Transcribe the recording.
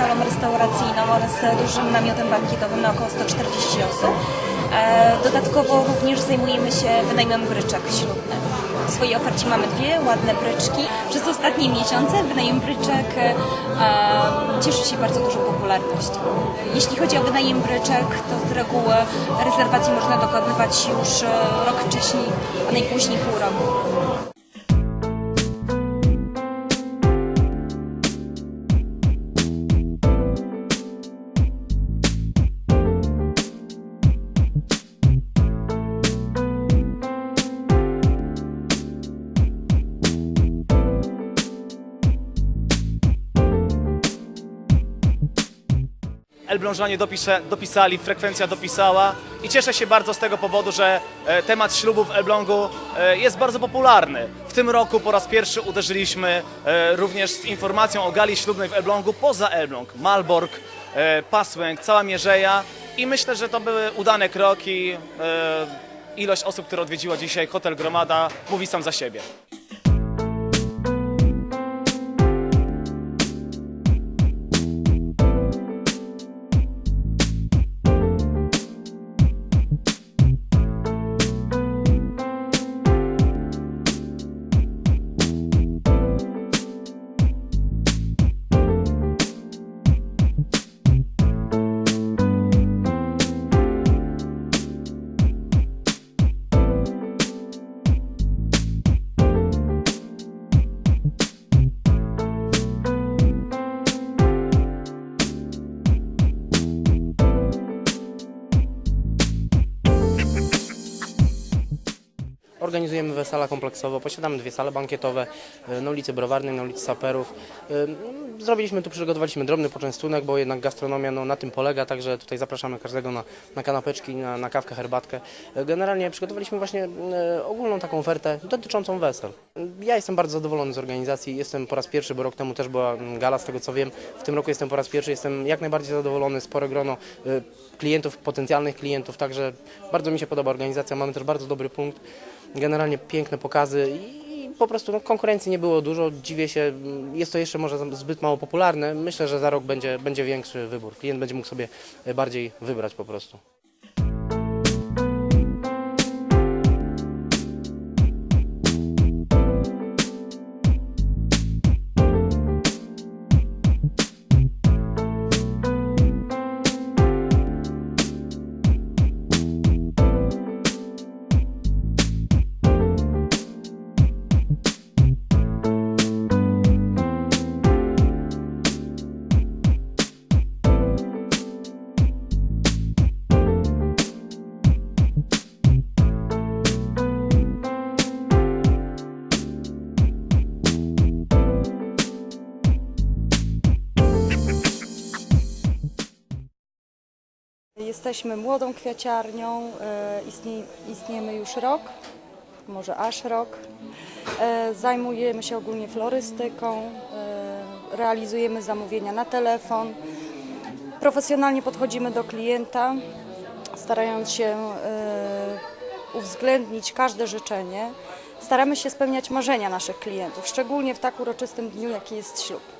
salą restauracyjną oraz dużym namiotem bankietowym na około 140 osób. E, Dodatkowo również zajmujemy się wynajmem bryczek ślubnych. W swojej ofercie mamy dwie ładne bryczki. Przez ostatnie miesiące wynajem bryczek e, cieszy się bardzo dużą popularnością. Jeśli chodzi o wynajem bryczek, to z reguły rezerwacji można dokonywać już e, rok wcześniej, a najpóźniej pół roku. Elblążanie dopisze, dopisali, frekwencja dopisała i cieszę się bardzo z tego powodu, że e, temat ślubu w Elblągu e, jest bardzo popularny. W tym roku po raz pierwszy uderzyliśmy e, również z informacją o gali ślubnej w Elblągu poza Elbląg. Malbork, e, Pasłęk, cała Mierzeja i myślę, że to były udane kroki. E, ilość osób, które odwiedziła dzisiaj hotel Gromada mówi sam za siebie. Organizujemy wesela kompleksowo, posiadamy dwie sale bankietowe y, na ulicy Browarnej, na ulicy Saperów. Y, Zrobiliśmy tu, przygotowaliśmy drobny poczęstunek, bo jednak gastronomia no, na tym polega, także tutaj zapraszamy każdego na, na kanapeczki, na, na kawkę, herbatkę. Y, Generalnie przygotowaliśmy właśnie ogólną taką ofertę dotyczącą wesel. Ja jestem bardzo zadowolony z organizacji, jestem po raz pierwszy, bo rok temu też była gala, z tego co wiem. W tym roku jestem po raz pierwszy, jestem jak najbardziej zadowolony, spore grono klientów, potencjalnych klientów, także bardzo mi się podoba organizacja, mamy też bardzo dobry punkt generalnie piękne pokazy i po prostu no, konkurencji nie było dużo. Dziwię się, mm, jest to jeszcze może zbyt mało popularne. Myślę, że za rok będzie, będzie większy wybór. Klient będzie mógł sobie e, bardziej wybrać po prostu. Jesteśmy młodą kwiaciarnią, e, istnie, istniejemy już rok, może aż rok. E, Zajmujemy się ogólnie florystyką, e, realizujemy zamówienia na telefon. Profesjonalnie podchodzimy do klienta, starając się uwzględnić każde życzenie. Staramy się spełniać marzenia naszych klientów, szczególnie w tak uroczystym dniu, jaki jest ślub.